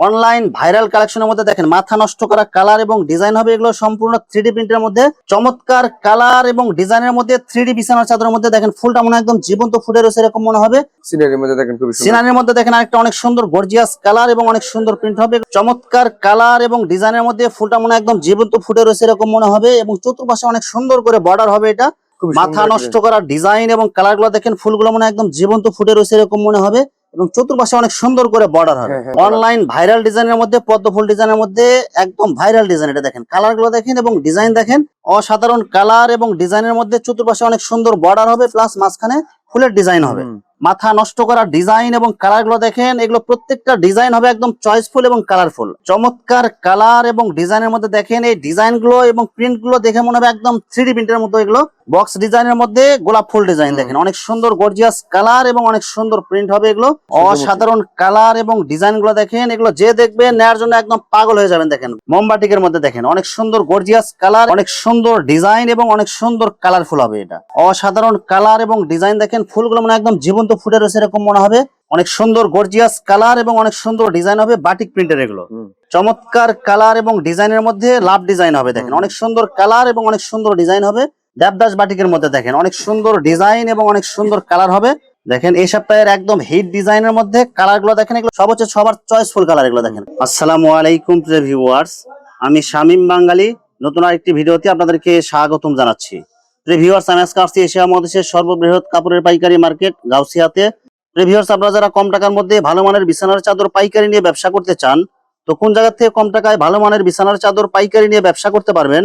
Online viral কালেকশনের মধ্যে দেখেন মাথা নষ্ট করা কালার এবং ডিজাইন হবে এগুলো সম্পূর্ণ থ্রি প্রিন্টের মধ্যে। চমৎকার কালার এবং ডিজাইনের মধ্যে থ্রি বিছানার চাদরের মধ্যে দেখেন ফুলটা মনে একদম জীবন্ত ফুটে রয়েছে এরকম মনে হবে। সিনারির মধ্যে দেখেন সিনারির মধ্যে দেখেন আরেকটা অনেক সুন্দর গর্জিয়াস কালার এবং অনেক সুন্দর প্রিন্ট হবে। চমৎকার কালার এবং ডিজাইনের মধ্যে ফুলটা মনে একদম জীবন্ত ফুটে রয়েছে এরকম মনে হবে এবং চতুর্পাশে অনেক সুন্দর করে বর্ডার হবে এটা। মাথা নষ্ট করা ডিজাইন এবং কালারগুলো দেখেন ফুলগুলো মনে একদম জীবন্ত ফুটে রয়েছে এরকম মনে হবে এবং চতুর্পাশে অনেক সুন্দর করে বর্ডার হবে। হ্যাঁ, হ্যাঁ, border। অনলাইন ভাইরাল ডিজাইনের মধ্যে পদ্ম ফুল ডিজাইনের মধ্যে একদম ভাইরাল ডিজাইন এটা দেখেন। কালারগুলো দেখেন এবং ডিজাইন দেখেন অসাধারণ কালার এবং ডিজাইনের মধ্যে চতুর্পাশে অনেক সুন্দর বর্ডার হবে প্লাস মাঝখানে ফুলের ডিজাইন হবে। মাথা নষ্ট করা ডিজাইন এবং কালারগুলো দেখেন এগুলো প্রত্যেকটা ডিজাইন হবে একদম চয়েসফুল এবং কালারফুল চমৎকার কালার এবং ডিজাইনের মধ্যে দেখেন এই ডিজাইনগুলো এবং প্রিন্টগুলো দেখে মনে হবে একদম থ্রি ডি প্রিন্টের মতো এগুলো বক্স ডিজাইনের মধ্যে গোলাপ ফুল ডিজাইন দেখেন। অনেক সুন্দর গর্জিয়াস কালার এবং অনেক সুন্দর প্রিন্ট হবে এগুলো। অসাধারণ কালার এবং ডিজাইনগুলো দেখেন। এগুলো যে দেখবে নেয়ার জন্য একদম পাগল হয়ে যাবেন দেখেন। মোমবাটিকের মধ্যে দেখেন। অনেক সুন্দর গর্জিয়াস কালার অনেক সুন্দর ডিজাইন এবং অনেক সুন্দর কালারফুল হবে এটা। অসাধারণ কালার এবং ডিজাইন দেখেন। ফুলগুলো মানে একদম জীবন্ত ফুটে রয়েছে এরকম মনে হবে। অনেক সুন্দর গর্জিয়াস কালার এবং অনেক সুন্দর ডিজাইন হবে বাটিক প্রিন্টের এগুলো। চমৎকার কালার এবং ডিজাইনের মধ্যে লাভ ডিজাইন হবে দেখেন। অনেক সুন্দর কালার এবং অনেক সুন্দর ডিজাইন হবে। দেবদাস বাটিকের মধ্যে দেখেন, অনেক সুন্দর ডিজাইন এবং অনেক সুন্দর কালার হবে। দেখেন, এই সপ্তাহের একদম হিট ডিজাইনের মধ্যে কালারগুলো দেখেন, এগুলো সব হচ্ছে সবার চয়েসফুল কালার এগুলো দেখেন। আসসালামু আলাইকুম ভিউয়ার্স। আমি শামীম বাঙালি নতুন আরেকটি ভিডিওতে আপনাদেরকে স্বাগতম জানাচ্ছি। ভিউয়ার্স, আমি আজকে আসছি এশিয়া মহাদেশের সর্ববৃহৎ কাপড়ের পাইকারি মার্কেট, গাউসিয়াতে। ভিউয়ার্স, আপনারা যারা কম টাকার মধ্যে ভালো মানের বিছানার চাদর পাইকারি নিয়ে ব্যবসা করতে চান, তো কোন জায়গা থেকে কম টাকায় ভালো মানের বিছানার চাদর পাইকারি নিয়ে ব্যবসা করতে পারবেন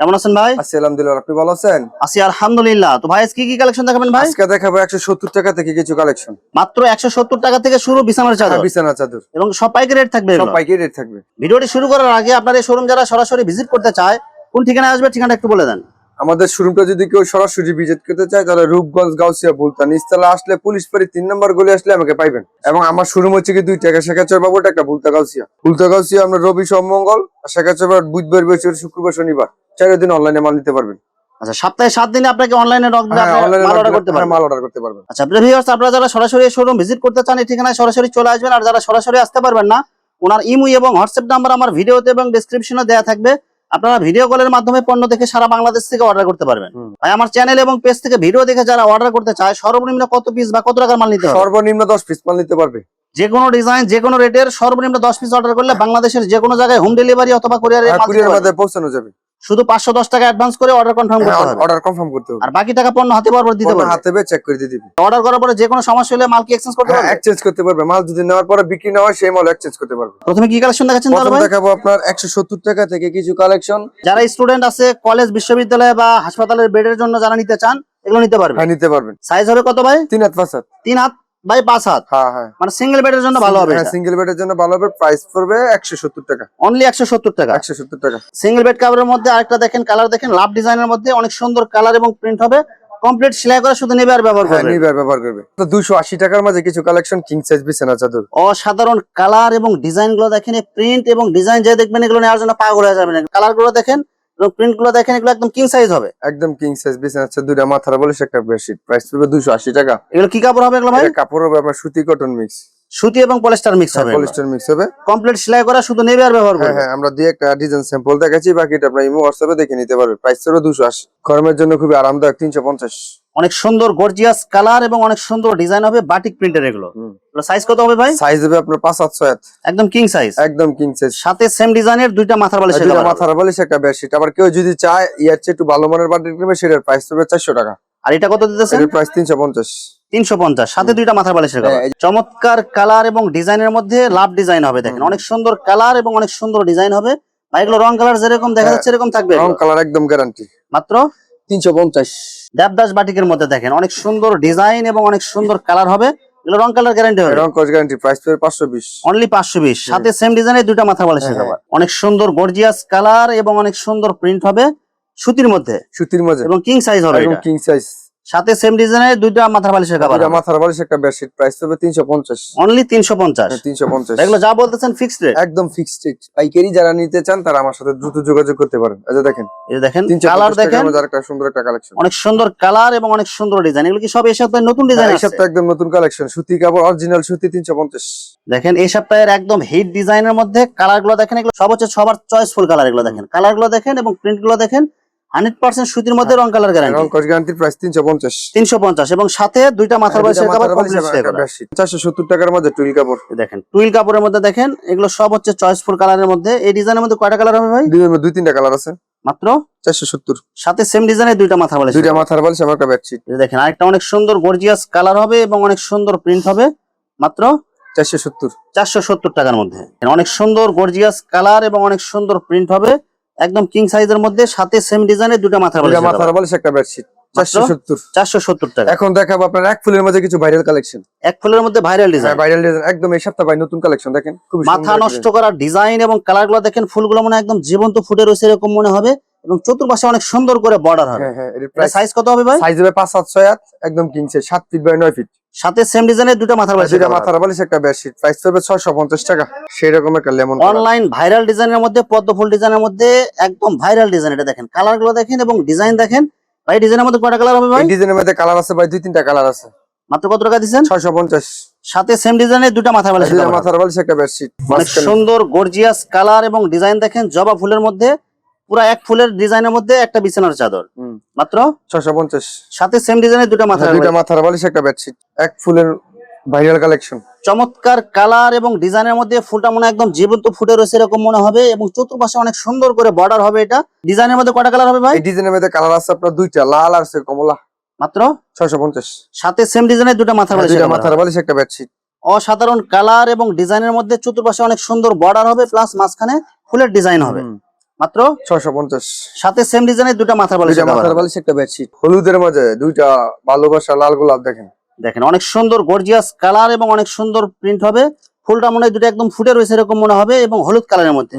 কেমন আছেন ভাই? আছি আলহামদুলিল্লাহ। আপনি ভালো আছেন? আছি আলহামদুলিল্লাহ। তো ভাই আজকে কি কি কালেকশন দেখাবেন ভাই? আজকে দেখাবো টাকা থেকে কিছু কালেকশন মাত্র একশো সত্তর টাকা থেকে শুরু বিছানার চাদর। চাদর। এবং সব পাইকারি রেট থাকবে সব পাইকারি রেট থাকবে। ভিডিওটি শুরু করার আগে আপনার শোরুম যারা সরাসরি ভিজিট করতে চায় কোন ঠিকানায় আসবে ঠিকানা একটু বলে দেন। আমাদের শোরুমটা যদি কেউ সরাসরি ভিজিট করতে চায় তাহলে রূপগঞ্জ গাউসিয়া বুলতান ইস্তালা আসলে পুলিশ পাড়ি তিন নম্বর গলি আসলে আমাকে পাইবেন। এবং আমার শোরুম হচ্ছে কি দুই টাকা শেখাচর বাবু একটা বুলতা গাউসিয়া। বুলতা গাউসিয়া আমরা রবি সোম মঙ্গল শেখাচর বুধবার বৃহস্পতি শুক্রবার শনিবার। চার দিন অনলাইনে মাল নিতে পারবেন। আচ্ছা সপ্তাহে সাত দিনে আপনাকে অনলাইনে হ্যাঁ মাল অর্ডার করতে পারবেন। মাল অর্ডার করতে পারবেন। আচ্ছা ভিউয়ার্স আপনারা যারা সরাসরি শোরুম ভিজিট করতে চান এই ঠিকানায় সরাসরি চলে আসবেন। আর যারা সরাসরি আসতে পারবেন না ওনার ইমু এবং হোয়াটসঅ্যাপ নাম্বার আমার ভিডিওতে এবং ডেসক্রিপশনে দেওয়া থাকবে। আপনারা ভিডিও কলের মাধ্যমে পণ্য দেখে সারা বাংলাদেশ থেকে অর্ডার করতে পারবেন। ভাই আমার চ্যানেল এবং পেজ থেকে ভিডিও দেখে যারা অর্ডার করতে চায় সর্বনিম্ন কত পিস বা কত টাকার মাল নিতে হবে? সর্বনিম্ন দশ পিস মাল নিতে পারবে। যে কোনো ডিজাইন যে কোনো রেটের সর্বনিম্ন দশ পিস অর্ডার করলে বাংলাদেশের যে কোনো জায়গায় হোম ডেলিভারি অথবা কুরিয়ারে আর পৌঁছানো যাবে। শুধু পাঁচশো দশ টাকা অ্যাডভান্স করে অর্ডার কনফার্ম করতে হবে। অর্ডার কনফার্ম করতে হবে। আর বাকি টাকা পণ্য হাতে পাওয়ার পর দিতে পারবে হাতে পেয়ে চেক করে দিয়ে দিবি। অর্ডার করার পরে যে কোনো সমস্যা হলে মাল কি এক্সচেঞ্জ করতে হ্যাঁ পারবে? এক্সচেঞ্জ করতে পারবে। মাল যদি নেওয়ার পরে বিক্রি না হয় সেই মাল এক্সচেঞ্জ করতে পারবে। প্রথমে কি কালেকশন দেখাচ্ছেন তাহলে প্রথম ভাই? দেখাবো আপনার একশো সত্তর টাকা থেকে কিছু কালেকশন যারা স্টুডেন্ট আছে কলেজ বিশ্ববিদ্যালয় বা হাসপাতালের বেডের জন্য যারা নিতে চান এগুলো নিতে পারবে। হ্যাঁ নিতে পারবেন। সাইজ হবে কত ভাই? তিন হাত পাঁচ হাত। তিন হাত? বাই পাঁচ হাত। হ্যাঁ হ্যাঁ। মানে সিঙ্গেল বেডের জন্য ভালো হবে হ্যাঁ সিঙ্গেল বেডের জন্য ভালো হবে প্রাইস পড়বে একশো সত্তর টাকা। অনলি টাকা। সিঙ্গেল বেড কাভারের মধ্যে আরেকটা দেখেন কালার দেখেন লাভ ডিজাইনের মধ্যে অনেক সুন্দর কালার এবং প্রিন্ট হবে। কমপ্লিট সেলাই করে শুধু নেবে আর ব্যবহার নিবার ব্যবহার করবে। তো দুশো আশি টাকার মাঝে কিছু কালেকশন কিং সাইজ বিছানা চাদর। অসাধারণ কালার এবং ডিজাইনগুলো দেখেন প্রিন্ট এবং ডিজাইন যে দেখবেন এগুলো নেওয়ার জন্য পাগল হয়ে যাবেন। কালারগুলো দেখেন প্রিন্টগুলো দেখেন এগুলো একদম কিং সাইজ হবে। একদম কিং সাইজ বিছানা চাদর দুটা মাথার বলে একটা বেডশিট প্রাইস পড়বে দুশো আশি টাকা। এগুলো কি কাপড় হবে এগুলো ভাই? কাপড় হবে আপনার সুতি কটন মিক্স সুতি এবং পলিস্টার মিক্স হবে পলিস্টার মিক্স হবে। কমপ্লিট সেলাই করা শুধু নেবে আর ব্যবহার হ্যাঁ করবে? হ্যাঁ আমরা দিয়ে একটা ডিজাইন স্যাম্পল দেখাচ্ছি বাকিটা আপনার ইমো হোয়াটসঅ্যাপে দেখে নিতে পারবে প্রাইস ছিল দুশো আশি। গরমের জন্য খুবই আরামদায়ক তিনশো পঞ্চাশ। অনেক সুন্দর গর্জিয়াস কালার এবং অনেক সুন্দর ডিজাইন হবে বাটিক প্রিন্টের এগুলো। সাইজ কত হবে ভাই? সাইজ হবে আপনার পাঁচ সাত ছয়। একদম কিং সাইজ একদম কিং সাইজ সাথে সেম ডিজাইনের দুইটা মাথার বালিশ দুইটা মাথার বালিশ একটা বেডশিট আবার কেউ যদি চায় ইয়ার চেয়ে একটু ভালো মানের বাটিক নেবে সেটার প্রাইস হবে চারশো টাকা। আর এটা কত দিতেছেন এটার প্রাইস তিনশো পঞ্চাশ। তিনশো পঞ্চাশ সাথে দুইটা মাথার বালিশের cover। হ্যাঁ, চমৎকার কালার এবং ডিজাইনের মধ্যে লাভ ডিজাইন হবে দেখেন। অনেক সুন্দর কালার এবং অনেক সুন্দর ডিজাইন হবে। আর এগুলো রং কালার যেরকম দেখা হ্যাঁ, যাচ্ছে এরকম থাকবে রং কালার একদম গ্যারান্টি মাত্র? তিনশো পঞ্চাশ। দেবদাস বাটিকের মধ্যে দেখেন। অনেক সুন্দর ডিজাইন এবং অনেক সুন্দর কালার হবে। এগুলো রং কালার গ্যারান্টি হবে। রং কস গ্যারান্টি প্রাইস পড়বে পাঁচশো বিশ। অনলি পাঁচশো বিশ। সাথে সেম ডিজাইনের দুইটা মাথা বালিশের হ্যাঁ, cover। অনেক সুন্দর গর্জিয়াস কালার এবং অনেক সুন্দর প্রিন্ট হবে। সুতির মধ্যে। সুতির মধ্যে। এবং কিং সাইজ হবে এটা। কিং সাইজ সাথে সেম ডিজাইনের দুইটা মাথার বালিশের কাবার এটা মাথার বালিশ একটা বেডশিট প্রাইস হবে তিনশো পঞ্চাশ। অনলি তিনশো পঞ্চাশ। তিনশো পঞ্চাশ। এগুলো যা বলতেছেন ফিক্সড রেট একদম ফিক্সড রেট পাইকারি যারা নিতে চান তারা আমার সাথে দ্রুত যোগাযোগ করতে পারেন। এই যে দেখেন এই দেখেন কালার দেখেন। আরেকটা সুন্দর একটা কালেকশন অনেক সুন্দর কালার এবং অনেক সুন্দর ডিজাইন এগুলো কি সব এই সপ্তাহে নতুন ডিজাইন এই সপ্তাহে একদম নতুন কালেকশন সুতি কাপড় অরিজিনাল সুতি তিনশো পঞ্চাশ। দেখেন এই সপ্তাহের একদম হিট ডিজাইনের মধ্যে কালারগুলো দেখেন এগুলো সব হচ্ছে সবার চয়েসফুল কালার এগুলো দেখেন। কালারগুলো দেখেন এবং প্রিন্টগুলো দেখেন। হান্ড্রেড পার্সেন্ট সুতির মধ্যে রং কালার গ্যারান্টি রং কস গ্যারান্টির প্রাইস তিনশো পঞ্চাশ। তিনশো পঞ্চাশ এবং সাথে দুইটা মাথার বালিশের কাবার চারশো সত্তর টাকার মধ্যে টুইল কাপড়। দেখেন টুইল কাপড়ের মধ্যে দেখেন এগুলো সব হচ্ছে চয়েসফুল কালারের মধ্যে। এই ডিজাইনের মধ্যে কয়টা কালার হবে ভাই? দুই দুই তিনটা কালার আছে। মাত্র? চারশো সত্তর। সাথে সেম ডিজাইনের দুইটা মাথার বালিশ দুইটা মাথার বালিশ আমার একটা বেডশিট দেখেন আরেকটা অনেক সুন্দর গর্জিয়াস কালার হবে এবং অনেক সুন্দর প্রিন্ট হবে। মাত্র? চারশো সত্তর। চারশো সত্তর টাকার মধ্যে। অনেক সুন্দর গর্জিয়াস কালার এবং অনেক সুন্দর প্রিন্ট হবে। একদম কিং সাইজের মধ্যে সাথে সেম ডিজাইনের দুটো মাথার বালিশ মাথার বালিশ একটা বেডশিট চারশো সত্তর। চারশো সত্তর টাকা। এখন দেখাবো আপনার এক ফুলের মধ্যে কিছু ভাইরাল কালেকশন এক ফুলের মধ্যে ভাইরাল ডিজাইন ভাইরাল ডিজাইন একদম এই সপ্তাহে ভাই নতুন কালেকশন দেখেন খুব মাথা নষ্ট করা ডিজাইন এবং কালারগুলো দেখেন ফুলগুলো মনে হয় একদম জীবন্ত ফুটে রয়েছে এরকম মনে হবে এবং চতুর্পাশে অনেক সুন্দর করে বর্ডার হবে। হ্যাঁ হ্যাঁ এর সাইজ কত হবে ভাই? সাইজ হবে পাঁচ সাত ছয় আট একদম কিং সাইজ সাত ফিট বাই নয় ফিট সাথে সেম ডিজাইনের দুটো মাথার বালিশ দুইটা মাথার বালিশ একটা বেডশিট প্রাইস ছয়শো পঞ্চাশ টাকা। সেই রকম একটা লেমন অনলাইন ভাইরাল ডিজাইনের মধ্যে পদ্ম ফুল ডিজাইনের মধ্যে একদম ভাইরাল ডিজাইন এটা দেখেন। কালারগুলো দেখেন এবং ডিজাইন দেখেন। ভাই ডিজাইনের মধ্যে কয়টা কালার হবে ভাই? ডিজাইনের মধ্যে কালার আছে ভাই দুই তিনটা কালার আছে। মাত্র কত টাকা ছয়শো পঞ্চাশ। সাথে সেম ডিজাইনের দুটো মাথার বালিশ দুইটা মাথার বালিশ একটা বেডশিট অনেক সুন্দর গর্জিয়াস কালার এবং ডিজাইন দেখেন জবা ফুলের মধ্যে। পুরো এক ফুলের ডিজাইনের মধ্যে একটা বিছানার চাদর। মাত্র? ছয়শো পঞ্চাশ। সাথে সেম ডিজাইনের দুটো দুইটা বালিশ। মাথার বালিশ একটা বেডশিট এক ফুলের ভাইরাল কালেকশন চমৎকার কালার এবং ডিজাইনের মধ্যে ফুলটা মনে হয় একদম জীবন্ত ফুটে রয়েছে এরকম মনে হবে এবং চতুর্পাশে অনেক সুন্দর করে বর্ডার হবে এটা। ডিজাইনের মধ্যে কয়টা কালার হবে ভাই? ডিজাইনের মধ্যে কালার আছে আপনার দুইটা লাল আর কমলা। মাত্র? ছয়শো পঞ্চাশ। সাথে সেম ডিজাইনের দুটো মাথার বালিশ দুইটা মাথার বালিশ একটা বেডশিট অসাধারণ কালার এবং ডিজাইনের মধ্যে চতুর্পাশে অনেক সুন্দর বর্ডার হবে প্লাস মাঝখানে ফুলের ডিজাইন হবে। মাত্র ছয়শো পঞ্চাশ। সাথে সেম ডিজাইনের দুটো মাথার বালিশ মাথার বালিশ একটা বেডশিট হলুদের মাঝে দুইটা ভালোবাসা লাল গোলাপ দেখেন। দেখেন অনেক সুন্দর গর্জিয়াস কালার এবং অনেক সুন্দর প্রিন্ট হবে। ফুলটা মনে হয় দুটো একদম ফুটে রয়েছে এরকম মনে হবে এবং হলুদ কালারের মধ্যে।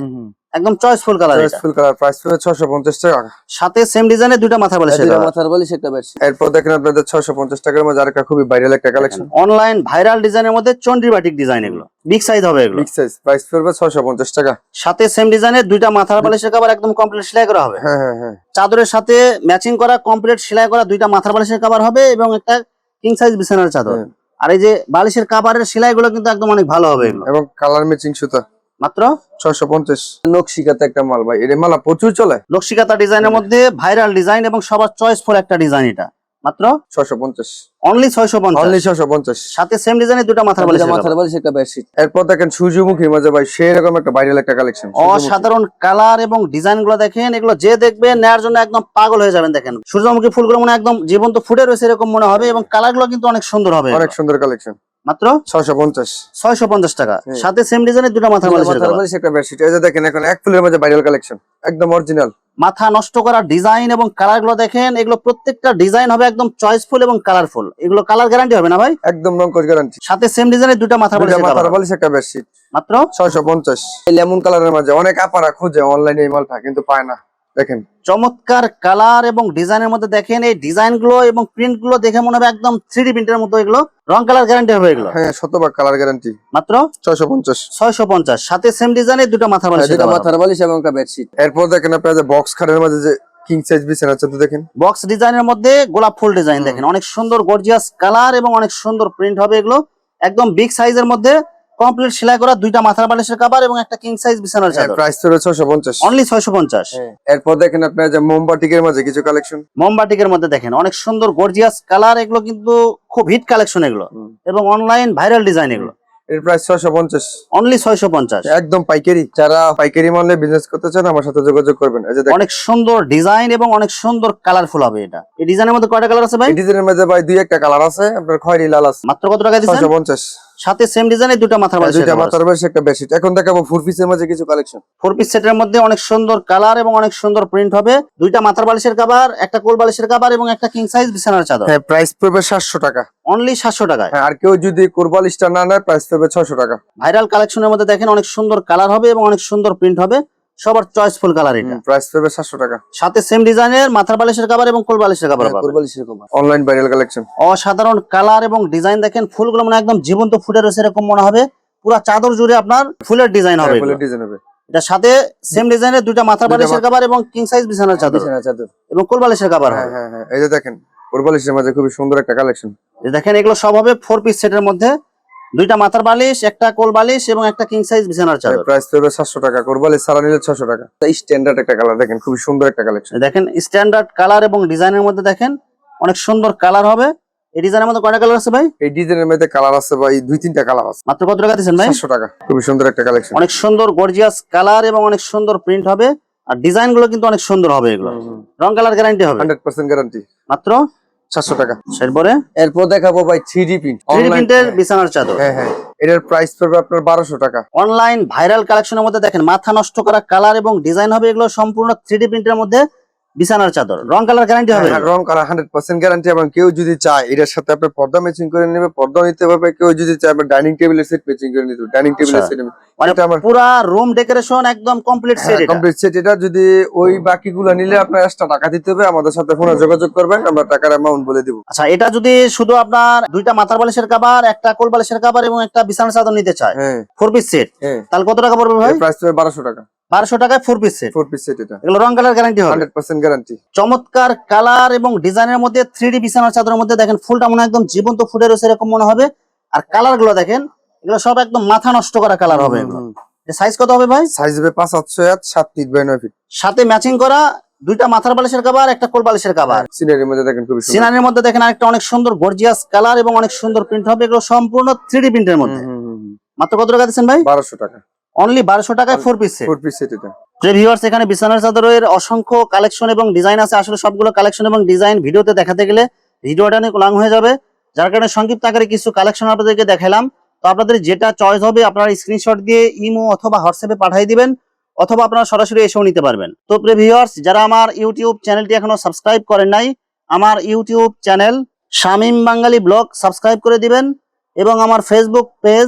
একদম চয়েসফুল কালার এটা। ফুল কালার প্রাইস ছয়শো পঞ্চাশ টাকা। সাথে সেম ডিজাইনের দুটো মাথার বালিশ দুইটা মাথার বালিশ একটা বেডশিট এরপর দেখেন আপনাদের ছয়শো পঞ্চাশ টাকার মধ্যে আরেকটা খুবই ভাইরাল একটা কালেকশন অনলাইন ভাইরাল ডিজাইনের মধ্যে চন্ডি বাটিক ডিজাইন এগুলো। বিগ সাইজ হবে এগুলো। বিগ সাইজ প্রাইস পড়বে ছয়শো পঞ্চাশ টাকা। সাথে সেম ডিজাইনের দুইটা মাথার বালিশের কাবার একদম কমপ্লিট সেলাই করা হবে। হ্যাঁ হ্যাঁ হ্যাঁ। চাদরের সাথে ম্যাচিং করা কমপ্লিট সেলাই করা দুইটা মাথার বালিশের কাবার হবে এবং একটা কিং সাইজ বিছানার চাদর। হ্যাঁ। আর এই যে বালিশের কাবারের সেলাই গুলো কিন্তু একদম অনেক ভালো হবে এবং কালার ম্যাচিং সুতা। মাত্র ছয়শো পঞ্চাশ। নকশিকাতে একটা মাল ভাই এর মালা প্রচুর চলে। নকশিকাতা ডিজাইনের মধ্যে ভাইরাল ডিজাইন এবং সবার চয়েসফুল একটা ডিজাইন এটা। মাত্র ছয়শো পঞ্চাশ। অনলি ছয়শো অনলি ছয়শো পঞ্চাশ। সাথে সেম ডিজাইনের দুটো মাথার বালিশ বালিশ একটা বেডশিট এরপর দেখেন সূর্যমুখীর মাঝে ভাই সেই রকম একটা ভাইরাল একটা কালেকশন অসাধারণ কালার এবং ডিজাইনগুলো দেখেন এগুলো যে দেখবে নেয়ার জন্য একদম পাগল হয়ে যাবেন দেখেন। সূর্যমুখী ফুলগুলো মনে একদম জীবন্ত ফুটে রয়েছে এরকম মনে হবে এবং কালারগুলো কিন্তু অনেক সুন্দর হবে। অনেক সুন্দর কালেকশন মাত্র ছয়শো পঞ্চাশ। ছয়শো পঞ্চাশ টাকা। সাথে সেম ডিজাইনের দুটো মাথার বালিশ একটা বেডশিট এই যে দেখেন এখন এক ফুলের মাঝে ভাইরাল কালেকশন একদম অরিজিনাল মাথা নষ্ট করা ডিজাইন এবং কালারগুলো দেখেন এগুলো প্রত্যেকটা ডিজাইন হবে একদম চয়েসফুল এবং কালারফুল এগুলো কালার গ্যারান্টি হবে না ভাই? একদম রং কোচ গ্যারান্টি সাথে সেম ডিজাইনের দুটো মাথার বালিশ মাথার বালিশ একটা বেডশিট মাত্র? ছয়শো পঞ্চাশ। এই লেমন কালারের মাঝে অনেক আপারা খোঁজে অনলাইনে এই মালটা কিন্তু পায় না। দেখেন। চমৎকার কালার এবং ডিজাইনের মধ্যে দেখেন এই ডিজাইনগুলো এবং প্রিন্টগুলো দেখে মনে হবে একদম থ্রি প্রিন্টের মতো এগুলো। রং কালার গ্যারান্টি হবে এগুলো। হ্যাঁ শতভাগ কালার গ্যারান্টি মাত্র? ছয়শো পঞ্চাশ। ছয়শো পঞ্চাশ। সাথে সেম ডিজাইনের দুটো মাথার বালিশ মাথার বালিশ এবং একটা বেডশিট এরপর দেখেন আপনার যে বক্স খাটের মাঝে যে কিং সাইজ বিছানা আছে তো দেখেন। বক্স ডিজাইনের মধ্যে গোলাপ ফুল ডিজাইন দেখেন। অনেক সুন্দর গর্জিয়াস কালার এবং অনেক সুন্দর প্রিন্ট হবে এগুলো। একদম বিগ সাইজের মধ্যে কমপ্লিট সেলাই করা দুইটা মাথার বালিশের কাবার এবং একটা কিং সাইজ বিছানার চাদর। প্রাইস ছয়শো পঞ্চাশ। অনলি ছয়শো পঞ্চাশ। এরপর দেখেন আপনার যে মোমবাটিকের মাঝে কিছু কালেকশন মোমবাটিকের মধ্যে দেখেন অনেক সুন্দর গর্জিয়াস কালার এগুলো কিন্তু খুব হিট কালেকশন এগুলো। এবং অনলাইন ভাইরাল ডিজাইন এগুলো। এর প্রাইস ছয়শো পঞ্চাশ। অনলি ছয়শো পঞ্চাশ। একদম পাইকারি। যারা পাইকারি মালে বিজনেস করতে চান আমার সাথে যোগাযোগ করবেন। এই যে দেখেন। অনেক সুন্দর ডিজাইন এবং অনেক সুন্দর কালারফুল হবে এটা। এই ডিজাইনের মধ্যে কয়টা কালার আছে ভাই? এই ডিজাইনের মধ্যে ভাই দুই একটা কালার আছে আপনার খয়েরি লাল আছে। মাত্র কত টাকা দিচ্ছেন? ছয়শো পঞ্চাশ। সাথে সেম ডিজাইনের দুটো মাথার বালিশ দুটো মাথার বেশ একটা বেডশিট এখন দেখাবো ফোর পিসের মাঝে কিছু কালেকশন ফোর পিস সেটের মধ্যে অনেক সুন্দর কালার এবং অনেক সুন্দর প্রিন্ট হবে। দুইটা মাথার বালিশের কাবার একটা কোল বালিশের কাবার এবং একটা কিং সাইজ বিছানার চাদর। হ্যাঁ প্রাইস পড়বে সাতশো টাকা। অনলি সাতশো টাকায়। হ্যাঁ আর কেউ যদি কোরবালিশটা না নেয় প্রাইস পড়বে ছয়শো টাকা। ভাইরাল কালেকশনের মধ্যে দেখেন অনেক সুন্দর কালার হবে এবং অনেক সুন্দর প্রিন্ট হবে। সবার চয়েসফুল কালার এটা। প্রাইস পড়বে সাতশো টাকা। সাথে সেম ডিজাইনের মাথার বালিশের কাবার এবং কোল বালিশের কাবার পাবেন। অনলাইন ভাইরাল কালেকশন অসাধারণ কালার এবং ডিজাইন দেখেন ফুলগুলো মানে একদম জীবন্ত ফুটে রয়েছে এরকম মনে হবে। পুরো চাদর জুড়ে আপনার ফুলের ডিজাইন হবে এগুলো। ডিজাইন হবে। এটার সাথে সেম ডিজাইনের দুইটা মাথার বালিশের কাবার এবং কিং সাইজ বিছানার চাদর। বিছানা চাদর। এবং কোল বালিশের কাবার হ্যাঁ হ্যাঁ হ্যাঁ এই যে দেখেন কোরবালিশের মাঝে খুবই সুন্দর একটা কালেকশন এই দেখেন এগুলো সব হবে ফোর পিস সেটের মধ্যে। দুইটা মাথার বালিশ একটা কোল বালিশ এবং একটা কিং সাইজ বিছানার চাদর। প্রাইস পড়বে সাতশো টাকা কোল বালিশ সারা নিলে ছশো টাকা। স্ট্যান্ডার্ড একটা কালার দেখেন খুবই সুন্দর একটা কালেকশন দেখেন স্ট্যান্ডার্ড কালার এবং ডিজাইনের মধ্যে দেখেন অনেক সুন্দর কালার হবে। এই ডিজাইনের মধ্যে কয়টা কালার আছে ভাই? এই ডিজাইনের মধ্যে কালার আছে ভাই দুই তিনটা কালার আছে। মাত্র কত টাকা দিচ্ছেন ভাই? সাতশো টাকা খুবই সুন্দর একটা কালেকশন অনেক সুন্দর গর্জিয়াস কালার এবং অনেক সুন্দর প্রিন্ট হবে। আর ডিজাইনগুলো কিন্তু অনেক সুন্দর হবে এগুলো। রং কালার গ্যারান্টি হবে। হান্ড্রেড পার্সেন্ট গ্যারান্টি মাত্র সাতশো টাকা। এরপরে? এরপর দেখাবো ভাই থ্রি ডি প্রিন্ট প্রিন্টের বিছানার চাদর। হ্যাঁ হ্যাঁ। এটার প্রাইস পড়বে আপনার বারোশো টাকা। অনলাইন ভাইরাল কালেকশনের মধ্যে দেখেন মাথা নষ্ট করা কালার এবং ডিজাইন হবে এগুলো সম্পূর্ণ থ্রি প্রিন্টের মধ্যে। বিছানার চাদর। রং কালার গ্যারান্টি হবে হ্যাঁ, রং করা হান্ড্রেড পার্সেন্ট গ্যারান্টি এবং কেউ যদি চায় এটার সাথে আপনি পর্দা ম্যাচিং করে নেবে পর্দা নিতে পারবে কেউ যদি চায় ডাইনিং টেবিলের সেট ম্যাচিং করে নিতে ডাইনিং টেবিলের। সেট মানে এটা রুম ডেকোরেশন একদম কমপ্লিট সেট কমপ্লিট সেট এটা যদি ওই বাকিগুলো নিলে আপনার এক্সট্রা টাকা দিতে হবে আমাদের সাথে ফোনে যোগাযোগ করবেন আমরা টাকার অ্যামাউন্ট বলে দিব। আচ্ছা এটা যদি শুধু আপনার দুইটা মাথার বালিশের একটা কোল বালিশের কাবার এবং একটা বিছানার চাদর নিতে চায় হ্যাঁ। ফোর পিস সেট হ্যাঁ। তাহলে কত টাকা পড়বে ভাই? প্রাইস টাকা। বারোশো টাকায় four piece set four piece set এটা। এগুলো রং কালার গ্যারান্টি হবে। হান্ড্রেড পার্সেন্ট গ্যারান্টি চমৎকার কালার এবং ডিজাইনের মধ্যে থ্রি ডি বিছানার চাদরের মধ্যে দেখেন ফুলটা মনে একদম জীবন্ত ফুটে রয়েছে এরকম মনে হবে। আর কালারগুলো দেখেন এগুলো সব একদম মাথা নষ্ট করা কালার হবে সাইজ কত হবে ভাই? সাইজ হবে পাঁচ সাতশো এক সাত ফিট বাই নয় ফিট সাথে ম্যাচিং করা দুইটা মাথার বালিশের কাবার একটা কোল বালিশের কাবার সিনারির মধ্যে দেখেন খুবই সিনারির মধ্যে দেখেন আরেকটা অনেক সুন্দর গর্জিয়াস কালার এবং অনেক সুন্দর প্রিন্ট হবে। এগুলো সম্পূর্ণ থ্রি ডি প্রিন্টের মধ্যে। মাত্র কত টাকা দিচ্ছেন ভাই? বারোশো টাকা। অনলি বারোশো টাকায় four piece four piece set এটা। যে ভিউয়ার্স এখানে বিছানার চাদরের অসংখ্য কালেকশন এবং ডিজাইন আছে আসলে সবগুলো কালেকশন এবং ডিজাইন ভিডিওতে দেখাতে গেলে ভিডিওটা অনেক লং হয়ে যাবে। যার কারণে সংক্ষিপ্ত আকারে কিছু কালেকশন আপনাদেরকে দেখালাম। তো আপনাদের যেটা চয়েস হবে আপনারা স্ক্রিনশট দিয়ে ইমো অথবা হোয়াটসঅ্যাপে পাঠিয়ে দিবেন অথবা আপনারা সরাসরি এসেও নিতে পারবেন। তো প্রিয় ভিউয়ার্স যারা আমার ইউটিউব চ্যানেলটি এখনও সাবস্ক্রাইব করেন নাই আমার YouTube channel Shamim Bangali blog subscribe করে দিবেন এবং আমার Facebook page